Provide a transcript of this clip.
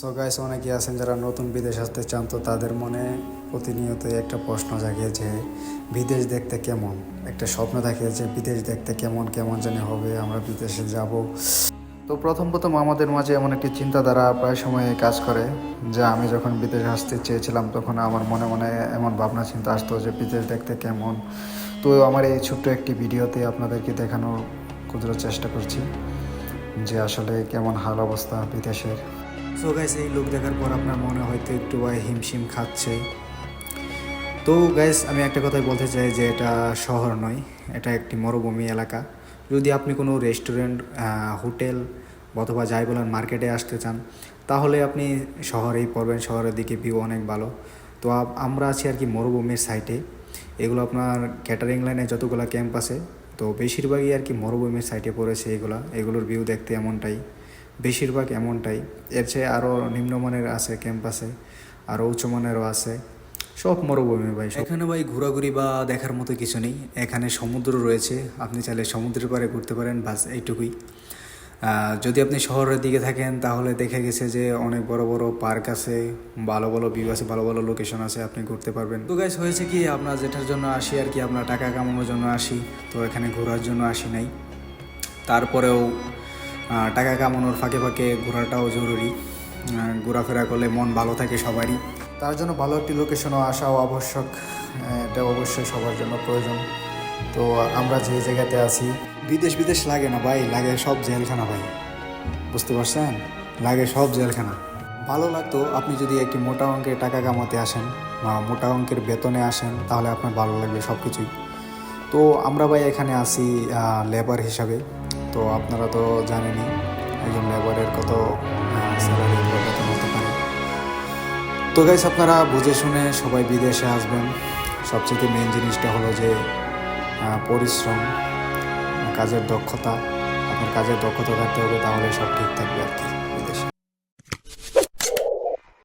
So guys অনেকে আছেন যারা নতুন বিদেশ আসতে চান, তো তাদের মনে প্রতিনিয়ত একটা প্রশ্ন জাগে যে, বিদেশ দেখতে কেমন? একটা স্বপ্ন থাকে যে, বিদেশ দেখতে কেমন কেমন জানি হবে, আমরা বিদেশে যাব। তো প্রথম প্রথম আমাদের মাঝে এমন একটি চিন্তাধারা প্রায় সময় কাজ করে, যে আমি যখন বিদেশ আসতে চেয়েছিলাম, তখন আমার মনে মনে এমন ভাবনা চিন্তা আসতো যে, বিদেশ দেখতে কেমন? তো আমার এই ছোট্ট একটি ভিডিওতে আপনাদেরকে দেখানোর ক্ষুদ্র চেষ্টা করছি, যে আসলে কেমন হাল অবস্থা বিদেশের। সো গাইস এই লোক দেখার পর আপনার মনে হয়তো একটু হিমশিম খাচ্ছে। তো গাইস আমি একটা কথাই বলতে চাই যে এটা শহর নয়, এটা একটি মরুভূমি এলাকা। যদি আপনি কোনো রেস্টুরেন্ট হোটেল অথবা যাই বলেন মার্কেটে আসতে চান, তাহলে আপনি শহরেই পড়বেন, শহরের দিকে ভিউ অনেক ভালো। তো আমরা আছি আর কি মরুভূমির সাইটে এগুলো আপনার ক্যাটারিং লাইনে যতগুলো ক্যাম্প আছে তো বেশিরভাগই আর কি মরুভূমির সাইটে পড়েছে এগুলো। এগুলোর ভিউ দেখতে এমনটাই। বেশিরভাগ এমনটাই। এর চেয়ে আরও নিম্নমানের আছে ক্যাম্পাসে আরও উচ্চমানেরও আছে। সব মরুভূমি ভাই এখানে ভাই ঘোরাঘুরি বা দেখার মতো কিছু নেই। এখানে সমুদ্র রয়েছে, আপনি চাইলে সমুদ্রের পাড়ে ঘুরতে পারেন বাস এইটুকুই। যদি আপনি শহরের দিকে থাকেন, তাহলে দেখে গেছে যে অনেক বড় বড় পার্ক আছে, ভালো ভালো ভিউ আছে, ভালো ভালো লোকেশন আছে, আপনি ঘুরতে পারবেন। তো গাইস হয়েছে কি আমরা যেটার জন্য আসি আর কি আমরা টাকা কামানোর জন্য আসি, তো এখানে ঘোরার জন্য আসি নাই। তারপরেও টাকা কামানোর ফাঁকে ফাঁকে ঘোরাটাও জরুরি। ঘোরাফেরা করলে মন ভালো থাকে সবারই। তার জন্য ভালো একটি লোকেশনও আসাও আবশ্যক। এটা অবশ্যই সবার জন্য প্রয়োজন। তো আমরা যে জায়গাতে আছি, বিদেশ বিদেশ লাগে না ভাই, লাগে সব জেলখানা ভাই। বুঝতে পারছেন? লাগে সব জেলখানা। ভালো লাগতো আপনি যদি একটি মোটা অঙ্কের টাকা কামাতে আসেন বা মোটা অঙ্কের বেতনে আসেন, তাহলে আপনার ভালো লাগবে সব কিছুই তো আমরা ভাই এখানে আসি লেবার হিসাবে। তো আপনারা তো জানেনই, একজন লেবারের কত স্যালারি বেতন হতে পারে। তো গাইস আপনারা বুঝে শুনে সবাই বিদেশে আসবেন। সবচেয়ে মেন জিনিসটা হলো যে পরিশ্রম, কাজের দক্ষতা। আপনার কাজের দক্ষতা থাকতে হবে তাহলে সব ঠিক থাকবে আর কি।